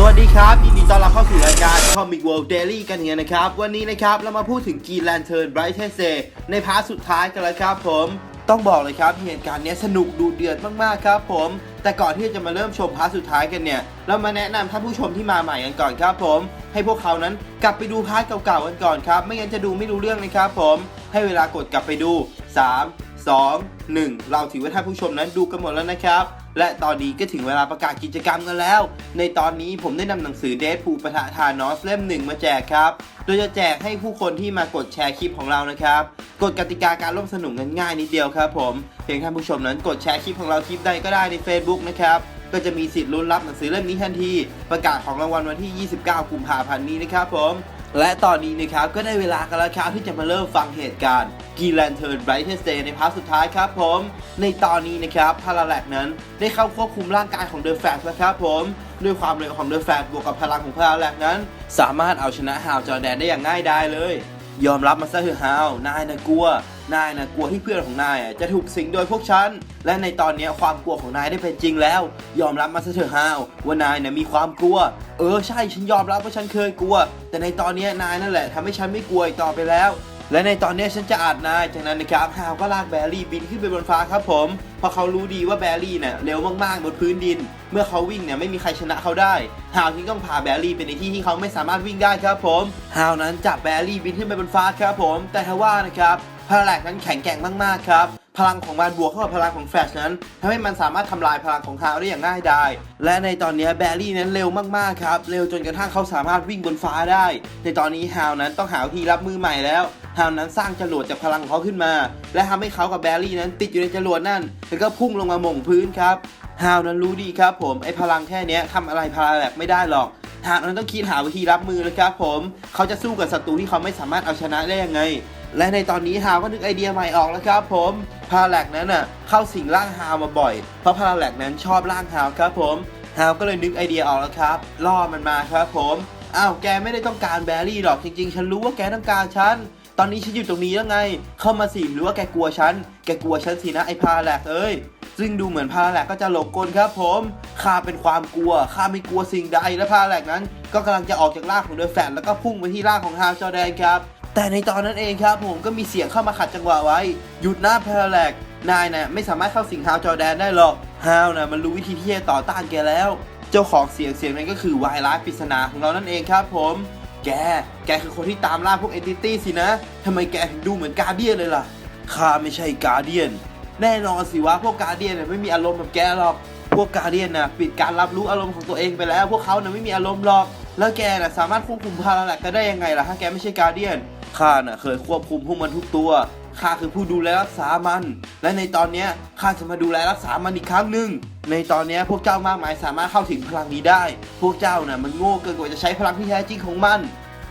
สวัสดีครับยินดีต้อนรับเข้าสู่รายการ Comic World Daily กันเนี่ยนะครับ วันนี้นะครับ เรามาพูดถึง Green Lantern Brightest Day ในพาร์ทสุดท้ายกันแล้วครับผม ต้องบอกเลยครับเหตุการณ์นี้สนุกดูเดือดมาก ๆ ครับผม แต่ก่อนที่จะมาเริ่มชมพาร์ทสุดท้ายกันเนี่ย เรามาแนะนำท่านผู้ชมที่มาใหม่กันก่อนครับผม ให้พวกเขานั้นกลับไปดูพาร์ทเก่าๆกันก่อนครับ ไม่งั้นจะดูไม่รู้เรื่องนะครับผม ให้เวลากดกลับไปดู 3 2 1 เราถือว่าท่านผู้ชมนั้นดูกันหมดแล้วนะครับ และตอนนี้ก็ถึงเวลาประกาศกิจกรรมกันแล้ว ในตอนนี้ผมได้นำหนังสือเดทพูปะทะทานอสเล่มหนึ่งมาแจกครับโดยจะแจกให้ผู้คนที่มากดแชร์คลิปของเรานะครับกฎกติกาการร่วมสนุกง่ายนิดเดียวครับผมเพียงท่านผู้ชมนั้นกดแชร์คลิปของเราคลิปใดก็ได้ใน Facebook นะครับก็จะมีสิทธิ์ลุ้นรับหนังสือเล่มนี้ทันที ประกาศของรางวัลวันที่ 29 กุมภาพันธ์นี้นะครับผม และตอนนี้นะครับก็ได้เวลากันแล้วครับที่จะมาเริ่มฟังเหตุการณ์กีแลนเทิร์นไบรท์เทสเตในพาร์ทสุดท้ายครับผม ในตอนนี้นะครับพาราแลกนั้นได้เข้าควบคุมร่างกายของเดอะแฟร์แล้วครับผมด้วยความเร็วของเดอะแฟร์บวกกับพลังของพาราแลกนั้น สามารถเอาชนะฮาวจอร์แดนได้อย่างง่ายดายเลย ยอมรับมาซะเถอะฮาวนายนะกลัว นายนะกลัวที่เพื่อนของนายจะถูกสิงโดยพวกฉัน และในตอนนี้ความกลัวของนายได้เป็นจริงแล้ว ยอมรับมาซะเถอะฮาวว่านายนะมีความกลัว เออใช่ฉันยอมรับว่าฉันเคยกลัว แต่ในตอนนี้นายนั่นแหละทำให้ฉันไม่กลัวอีกต่อไปแล้วและในตอนนี้ฉันจะอาดนาย จากนั้นนะครับฮาวก็ลากแบรี่บินขึ้นไปบนฟ้าครับผม เพราะเขารู้ดีว่าแบรี่เนี่ยเร็วมากๆบนพื้นดิน เมื่อเขาวิ่งเนี่ยไม่มีใครชนะเขาได้ ฮาวจึงต้องพาแบรี่ไปในที่ที่เขาไม่สามารถวิ่งได้ครับผม ฮาวนั้นจับแบรี่บินขึ้นไปบนฟ้าครับผม แต่ทว่านะครับ พลังนั้นแข็งแกร่งมากๆครับ พลังของมันบวกเข้ากับพลังของแฟลชนั้นทำให้มันสามารถทำลายพลังของฮาวได้อย่างง่ายดายและในตอนนี้แบรี่นั้นเร็วมากๆครับ เร็วจนกระทั่งเขาสามารถวิ่งบนฟ้าได้ ในตอนนี้ฮาวนั้นต้องหาวิธีรับมือใหม่แล้วฮาวนั้นสร้างจรวดจากพลังของเขาขึ้นมา และทำให้เขากับแบรี่นั้นติดอยู่ในจรวดนั่นแล้วก็พุ่งลงมาหม่งพื้นครับฮาวนั้นรู้ดีครับผมไอพลังแค่นี้ยทำอะไรพาราแลกไม่ได้หรอกฮาวนั้นต้องคิดหาวิธีรับมือเลยครับผม เขาจะสู้กับศัตรูที่เขาไม่สามารถเอาชนะได้ยังไง และในตอนนี้ฮาวก็นึกไอเดียใหม่ออกแล้วครับผมพาราแลกนั้นน่ะเข้าสิงร่างฮาวมาบ่อย เพราะพาราแลกนั้นชอบร่างฮาวครับผมฮาวก็เลยนึกไอเดียออกแล้วครับล่อมันมาครับผมอ้าวแกไม่ได้ต้องการแบรี่หรอกจริง ๆ ฉันรู้ว่าแกต้องการฉันตอนนี้ฉันอยู่ตรงนี้แล้วไง เข้ามาสิหรือว่าแกกลัวฉัน แกกลัวฉันสินะไอพาราแลกเอ้ย ซึ่งดูเหมือนพาราแลกก็จะหลงกลครับผม ข้าเป็นความกลัว ข้าไม่กลัวสิ่งใด และพาราแลกนั้น ก็กำลังจะออกจากร่างของเดอะแฟนแล้วก็พุ่งไปที่ร่างของฮาวจอแดนครับ แต่ในตอนนั้นเองครับผมก็มีเสียงเข้ามาขัดจังหวะไว้ หยุดหน้าพาราแลกนายน่ะไม่สามารถเข้าสิงฮาวจอแดนได้หรอกฮาวน่ะมันรู้วิธีที่จะต่อต้านแกแล้ว เจ้าของเสียงเสียงนั้นก็คือวายร้ายปริศนาของเรานั่นเองครับผม แก แกคือคนที่ตามล่าพวกเอนติตี้สินะทำไมแกถึงดูเหมือนกาเดียนเลยล่ะข้าไม่ใช่กาเดียน แน่นอนสิว่าพวกกาเดียนน่ะไม่มีอารมณ์แบบแกหรอก พวกกาเดียนนะปิดการรับรู้อารมณ์ของตัวเองไปแล้ว พวกเขาน่ะไม่มีอารมณ์หรอก แล้วแกน่ะสามารถควบคุมพาราแลกก็ได้ยังไงล่ะถ้าแกไม่ใช่กาเดียน ข้าน่ะเคยควบคุมพวกมันทุกตัวข้าคือผู้ดูแลรักษามัน และในตอนนี้ข้าจะมาดูแลรักษามันอีกครั้งหนึ่ง ในตอนนี้พวกเจ้ามากมายสามารถเข้าถึงพลังนี้ได้ พวกเจ้าน่ะมันโง่เกินกว่าจะใช้พลังที่แท้จริงของมัน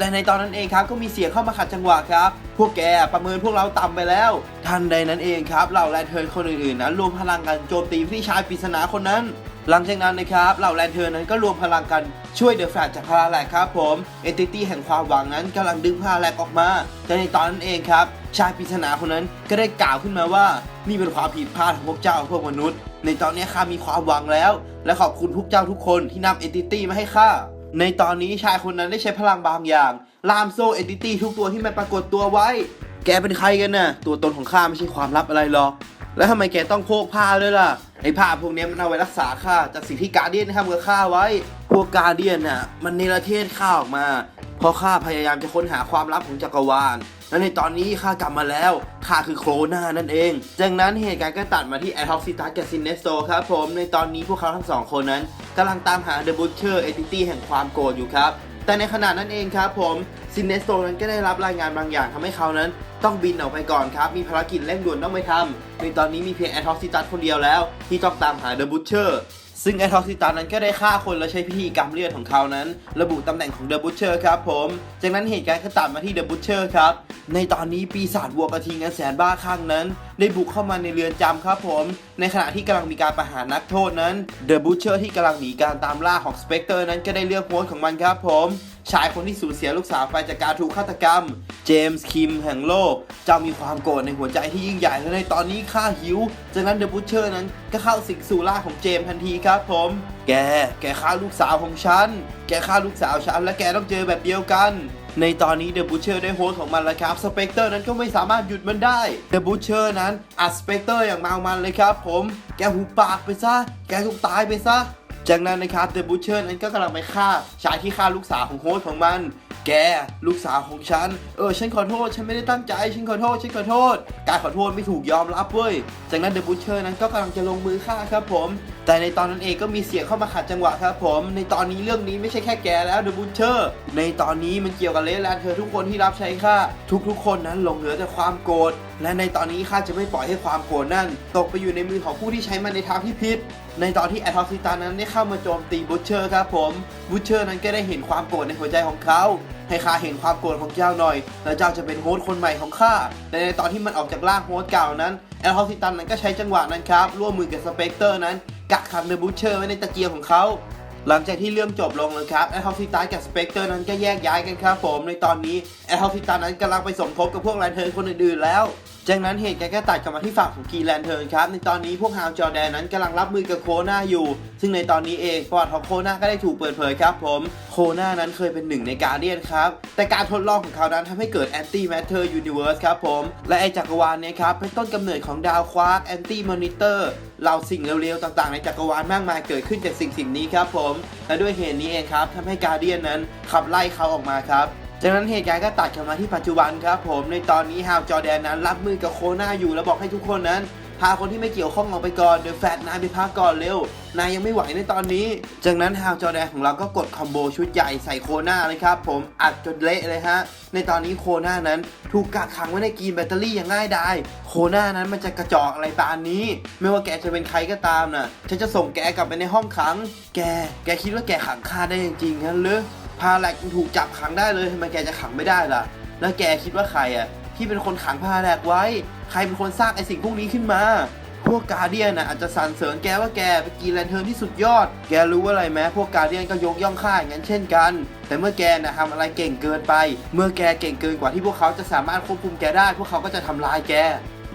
แต่ในตอนนั้นเองครับก็มีเสียงเข้ามาขัดจังหวะครับ พวกแกประเมินพวกเราต่ำไปแล้ว ทันใดนั้นเองครับเหล่าแลนเทิร์นคนอื่นๆนั้นรวมพลังกันโจมตีพี่ชายปริศนาคนนั้นหลังจากนั้นนะครับเหล่าแลนเทิร์นนั้นก็รวมพลังกันช่วยเดอะแฟลชจากพาราแลกครับผมเอนติตี้แห่งความหวังนั้นกำลังดึงพาราแลกออกมา แต่ในตอนนั้นเองครับ ชายปริศนาคนนั้นก็ได้กล่าวขึ้นมาว่า นี่เป็นความผิดพลาดของพวกเจ้าพวกมนุษย์ ในตอนนี้ข้ามีความหวังแล้ว และขอบคุณพวกเจ้าทุกคนที่นำเอนติตี้มาให้ข้า ในตอนนี้ชายคนนั้นได้ใช้พลังบางอย่างลามโซเอนติตี้ทุกตัวที่มันปรากฏตัวไว้ แกเป็นใครกันน่ะ ตัวตนของข้าไม่ใช่ความลับอะไรหรอก แล้วทำไมแกต้องโคกผ้าด้วยล่ะ ไอ้ผ้าพวกนี้มันเอาไว้รักษาข้าจากสิ่งที่การเดียนทำกับข้าไว้ พวกการเดียนน่ะมันเนรเทศข้าออกมาเพราะข้าพยายามจะค้นหาความลับของจักรวาล และในตอนนี้ข้ากลับมาแล้วข้าคือโครนานั่นเอง จากนั้นเหตุการณ์ก็ตัดมาที่แอทอกซิตัสกับซินเนสโตครับผม ในตอนนี้พวกเขาทั้งสองคนนั้นกำลังตามหาเดอะบูชเชอร์เอติตี้แห่งความโกรธอยู่ครับ แต่ในขณะนั้นเองครับผมซินเนสโตนั้นก็ได้รับรายงานบางอย่างทำให้เขานั้น ต้องบินออกไปก่อนครับ มีภารกิจเร่งด่วนต้องไปทำในตอนนี้มีเพียงแอทอกซิตัสคนเดียวแล้ว ที่ต้องตามหาเดอะบูชเชอร์ ซึ่งไอทอกซิตานั้นก็ได้ฆ่าคนและใช้พิธีกรรมเลือดของเขานั้น ระบุตำแหน่งของเดอะบูชเชอร์ครับผม จากนั้นเหตุการณ์ก็ตัดมาที่เดอะบูชเชอร์ครับ ในตอนนี้ปีศาจวัวกระทิงอันแสนบ้าคลั่งนั้น ได้บุกเข้ามาในเรือนจำครับผม ในขณะที่กำลังมีการประหารนักโทษนั้นเดอะบูชเชอร์ที่กำลังหนีการตามล่าของสเปกเตอร์นั้นก็ได้เลือกโพสต์ของมันครับผม ชายคนที่สูญเสียลูกสาวไปจากการถูกฆาตกรรม เจมส์คิมแห่งโลก เจ้ามีความโกรธในหัวใจที่ยิ่งใหญ่และในตอนนี้ข้าหิว จากนั้นเดอะบูชเชอร์นั้นก็เข้าสิงสู่ร่างของเจมส์ทันทีครับผม แก แกฆ่าลูกสาวของฉัน แกฆ่าลูกสาวฉันและแกต้องเจอแบบเดียวกันในตอนนี้เดอะบูเชอร์ได้โฮสต์ของมันแล้วครับ สเปกเตอร์นั้นก็ไม่สามารถหยุดมันได้เดอะบูเชอร์นั้นอัดสเปกเตอร์อย่างเมามันเลยครับผม แกหูปากไปซะ แกถูกตายไปซะ จากนั้นนะครับเดอะบูเชอร์นั้นก็กำลังไปฆ่าชายที่ฆ่าลูกสาวของโฮสของมัน แกลูกสาวของฉัน เออฉันขอโทษ ฉันไม่ได้ตั้งใจ ฉันขอโทษ ฉันขอโทษ การขอโทษไม่ถูกยอมรับเว้ย จากนั้นเดอะบูเชอร์นั้นก็กำลังจะลงมือฆ่าครับผม แต่ในตอนนั้นเองก็มีเสียงเข้ามาขัดจังหวะครับผม ในตอนนี้เรื่องนี้ไม่ใช่แค่แกแล้วเดอะบูเชอร์ ในตอนนี้มันเกี่ยวกับเลสแลนเธอทุกคนที่รับใช้ข้าทุกๆคนนั้นหลงเหลือแต่ความโกรธ และในตอนนี้ข้าจะไม่ปล่อยให้ความโกรธนั่น ตกไปอยู่ในมือของผู้ที่ใช้มันในทางที่ผิด ในตอนที่แอทอซิตานั้นได้เข้ามาโจมตีบูชเชอร์ครับผมบูชเชอร์นั้นก็ได้เห็นความโกรธในหัวใจของเขาให้ข้าเห็นความโกรธของเจ้าหน่อย แล้วเจ้าจะเป็นโฮสต์คนใหม่ของข้าแต่ในตอนที่มันออกจากร่างโฮสต์เก่านั้นแอลฮอซิตันนั้นก็ใช้จังหวะนั้นครับ ร่วมมือกับสเปกเตอร์นั้น กักขังเดอะบูชเชอร์ไว้ในตะเกียงของเขา หลังจากที่เรื่องจบลงแล้วครับแอลฮอซิตันกับสเปกเตอร์นั้นก็แยกย้ายกันครับผม ในตอนนี้แอลฮอซิตันนั้นกำลังไปสมทบกับพวกแลนเทิร์นคนอื่นๆแล้ว จากนั้นเหตุการณ์ก็ตัดกลับมาที่ฝั่งของกีแลนเทิร์นครับ ในตอนนี้พวกฮาวจอแดนนั้นกำลังรับมือกับโคนาอยู่ ซึ่งในตอนนี้เองประวัติของโคนาก็ได้ถูกเปิดเผยครับผม โคนานั้นเคยเป็นหนึ่งในการเดียนครับ แต่การทดลองของเขานั้นทำให้เกิดแอนตี้แมทเทอร์ยูนิเวิร์สครับผม และไอจักรวาลเนี้ครับเป็นต้นกำเนิดของดาวควาร์กแอนตี้มอนิเตอร์เราสิ่งเร็วๆต่างๆ ในจักรวาลมากมายเกิดขึ้นจากสิ่งสิ่งนี้ครับผม และด้วยเหตุนี้เองครับทำให้การเดียนนั้นขับไล่เขาออกมาครับ จากนั้นเหตุการณ์ก็ตัดกลับมาที่ปัจจุบันครับผมในตอนนี้ฮาวจอแดนนั้น รับมือกับโคนาอยู่แล้วบอกให้ทุกคนนั้นพาคนที่ไม่เกี่ยวข้องออกไปก่อนเดอะแฟตนายไปพักก่อนเร็วนายยังไม่ไหวในตอนนี้ จากนั้นฮาวจอแดนของเราก็กดคอมโบชุดใหญ่ใส่โคนาเลยครับผมอัดจนเละเลยฮะ ในตอนนี้โคนานั้นถูกกักขังไว้ในกรีนแบตเตอรี่อย่างง่ายดายโคนานั้นมันจะกระจอกอะไรปานนี้ ไม่ว่าแกจะเป็นใครก็ตามน่ะฉันจะส่งแกกลับไปในห้องขัง แก แกคิดว่าแกขังข้าได้จริงๆงั้นหรือ พาแลกถูกจับขังได้เลยทำไมแกจะขังไม่ได้ล่ะ แล้วแกคิดว่าใครอะที่เป็นคนขังพาแลกไว้ ใครเป็นคนสร้างไอสิ่งพวกนี้ขึ้นมา พวกกาเดียนน่ะอาจจะสรรเสริญแกว่าแกเป็นกีแลนเทิร์นที่สุดยอด แกรู้ว่าอะไรไหมพวกกาเดียนก็ยกย่องข้าอย่างนั้นเช่นกัน แต่เมื่อแกนะทำอะไรเก่งเกินไป เมื่อแกเก่งเกินกว่าที่พวกเขาจะสามารถควบคุมแกได้ พวกเขาก็จะทำลายแก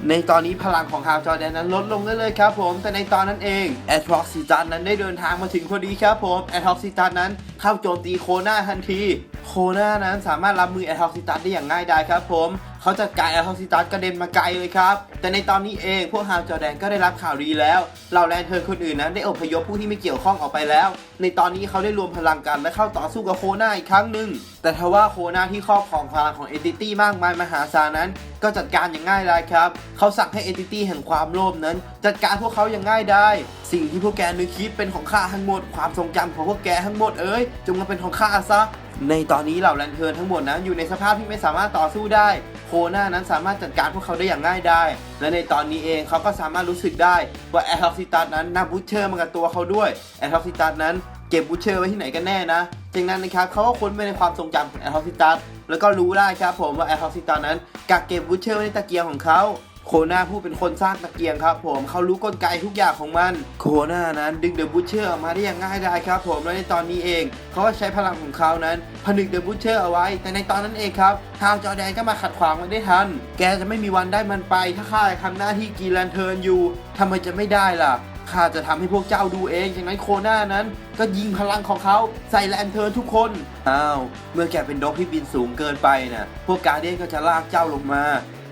ในตอนนี้พลังของฮาวจอร์แดนนั้นลดลงเรื่อยๆครับผม แต่ในตอนนั้นเองแอทร็อกซิตันนั้นได้เดินทางมาถึงพอดีครับผมแอทร็อกซิตันนั้นเข้าโจมตีโคนาทันที โคนานั้นสามารถรับมือแอทร็อกซิตันได้อย่างง่ายดายครับผม เขาจัดการแอทร็อกซิตันกระเด็นมาไกลเลยครับ แต่ในตอนนี้เองพวกฮาวจอแดนก็ได้รับข่าวดีแล้วเหล่าแลนเทิร์นคนอื่นนั้นได้อพยพผู้ที่ไม่เกี่ยวข้องออกไปแล้ว ในตอนนี้เขาได้รวมพลังกันและเข้าต่อสู้กับโคนาอีกครั้งหนึ่งแต่ทว่าโคนาที่ครอบครองพลังของเอนติตี้มากมายมหาศาลนั้น ก็จัดการอย่างง่ายดายครับ เขาสั่งให้เอนติตี้แห่งความโลภนั้น จัดการพวกเขาอย่างง่ายไดายสิ่งที่พวกแกนึกคิดเป็นของข้าทั้งหมด ความทรงจำของพวกแกทั้งหมดเอ้ยจงมาเป็นของข้าซะ ในตอนนี้เหล่าแลนเทิร์นทั้งหมดนั้นอยู่ในสภาพที่ไม่สามารถต่อสู้ได้ โคนานั้นสามารถจัดการพวกเขาได้อย่างง่ายไดายและในตอนนี้เองเขาก็สามารถรู้สึกได้ว่าแอทอซิตัสนั้นนำบูชเชอร์มากับตัวเขาด้วยแอทอซิตัสนั้นเก็บบูชเชอร์ไว้ที่ไหนกันแน่นะจากนั้นนะครับเขาก็ค้นไปในความทรงจำของแอทอซิตัสแล้วก็รู้ได้ครับผมว่าแอทอซิตัสนั้นกักเก็บบูชเชอร์ไว้ในตะเกียงของเขา โคนาผู้เป็นคนสร้างตะเกียงครับผมเขารู้กลไกทุกอย่างของมัน โคนานั้นดึงเดอะบูชเชอร์ออกมาได้อย่างง่ายดายครับผมและในตอนนี้เองเขาก็ใช้พลังของเขานั้นผนึกเดอะบูชเชอร์เอาไว้ แต่ในตอนนั้นเองครับทางจอแดนก็มาขัดขวางมันได้ทัน แกจะไม่มีวันได้มันไปถ้าข้าทำหน้าที่กีแลนเทิร์นอยู่ทำไมจะไม่ได้ล่ะข้าจะทำให้พวกเจ้าดูเองจากนั้นโคนานั้น ก็ยิงพลังของเขาใส่แลนเทิร์นทุกคน อ้าว เมื่อแกเป็นด็อกที่บินสูงเกินไปน่ะ พวกการเดียนก็จะลากเจ้าลงมา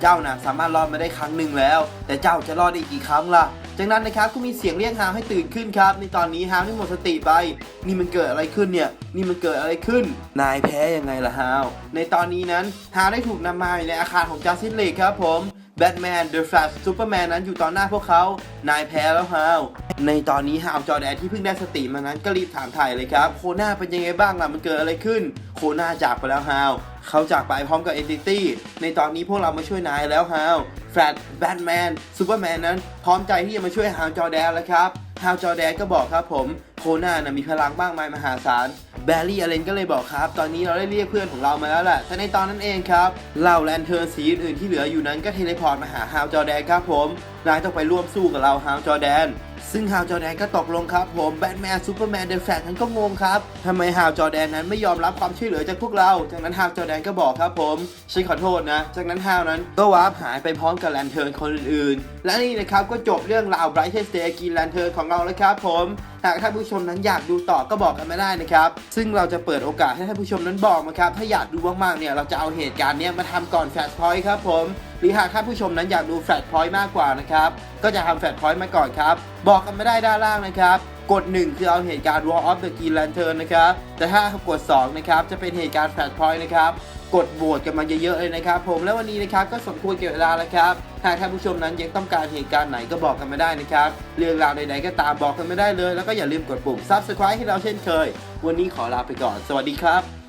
เจ้านะสามารถรอดมาได้ครั้งหนึ่งแล้ว แต่เจ้าจะรอดได้อีกกี่ครั้งล่ะ จากนั้นนะครับก็มีเสียงเรียกฮามให้ตื่นขึ้นครับ ในตอนนี้ฮามได้หมดสติไป นี่มันเกิดอะไรขึ้นเนี่ย นี่มันเกิดอะไรขึ้น นายแพ้ยังไงล่ะฮาว ในตอนนี้นั้นฮาวได้ถูกนำมาอยู่ในอาคารของจัสตินเลกครับผม แบทแมนเดอะแฟลชซูเปอร์แมนนั้นอยู่ต่อหน้าพวกเขา นายแพ้แล้วฮาว ในตอนนี้ฮาวจอร์แดนที่เพิ่งได้สติมานั้นก็รีบถามถ่ายเลยครับ โคนาเป็นยังไงบ้างล่ะ มันเกิดอะไรขึ้น โคนาจากไปแล้วฮาว เขาจากไปพร้อมกับเอนติตี้ ในตอนนี้พวกเรามาช่วยนายแล้วฮาว แฟลชแบทแมนซูเปอร์แมนนั้น พร้อมใจที่จะมาช่วยฮาวจอร์แดนแล้วครับ ฮาวจอร์แดนก็บอกครับผม โคนานะมีพลังมากมายมหาศาล แบร์รี่อเลนก็เลยบอกครับ ตอนนี้เราได้เรียกเพื่อนของเรามาแล้วแหละแต่ในตอนนั้นเองครับเหล่าแลนเทิร์นสีอื่นๆที่เหลืออยู่นั้นก็เทเลพอร์ตมาหาฮาวจอแดนครับผมนายต้องไปร่วมสู้กับเราฮาวจอแดน ซึ่งฮาวจอแดนก็ตกลงครับผมแบทแมนซูเปอร์แมนเดอะแฟลชนั้นก็งงครับทำไมฮาวจอแดนนั้นไม่ยอมรับความช่วยเหลือจากพวกเรา จากนั้นฮาวจอแดนก็บอกครับผมฉันขอโทษนะ จากนั้นฮาวนั้นก็วาร์ปหายไปพร้อมกับแลนเทิร์นคนอื่นๆ และนี่นะครับก็จบเรื่องราว Brightest Day กีแลนเทิร์นของเราแล้วครับผมหากท่านผู้ชมนั้นอยากดูต่อก็บอกกันมาได้นะครับ ซึ่งเราจะเปิดโอกาสให้ท่านผู้ชมนั้นบอกนะครับ ถ้าอยากดูมากๆเนี่ยเราจะเอาเหตุการณ์เนี้ยมาทำก่อนแฟลชพอยต์ครับผม รือหากท่านผู้ชมนั้นอยากดูแฟลชพอยต์มากกว่านะครับ ก็จะทำแฟลชพอยต์มาก่อนครับ บอกกันไม่ได้ด้านล่างนะครับ กด 1 คือเอาเหตุการณ์ War of the Green Lantern นะครับ แต่ถ้ากด 2 นะครับ จะเป็นเหตุการณ์แฟลชพอยต์นะครับ กดโหวตกันมาเยอะๆเลยนะครับ ผม และวันนี้นะครับก็สมควรเก็บเวลาแล้วครับ หากท่านผู้ชมนั้นยังต้องการเหตุการณ์ไหนก็บอกกันมาได้นะครับ เรื่องราวใดๆก็ตามบอกกันมาได้เลย แล้วก็อย่าลืมกดปุ่ม Subscribe ให้เราเช่นเคย วันนี้ขอลาไปก่อน สวัสดีครับ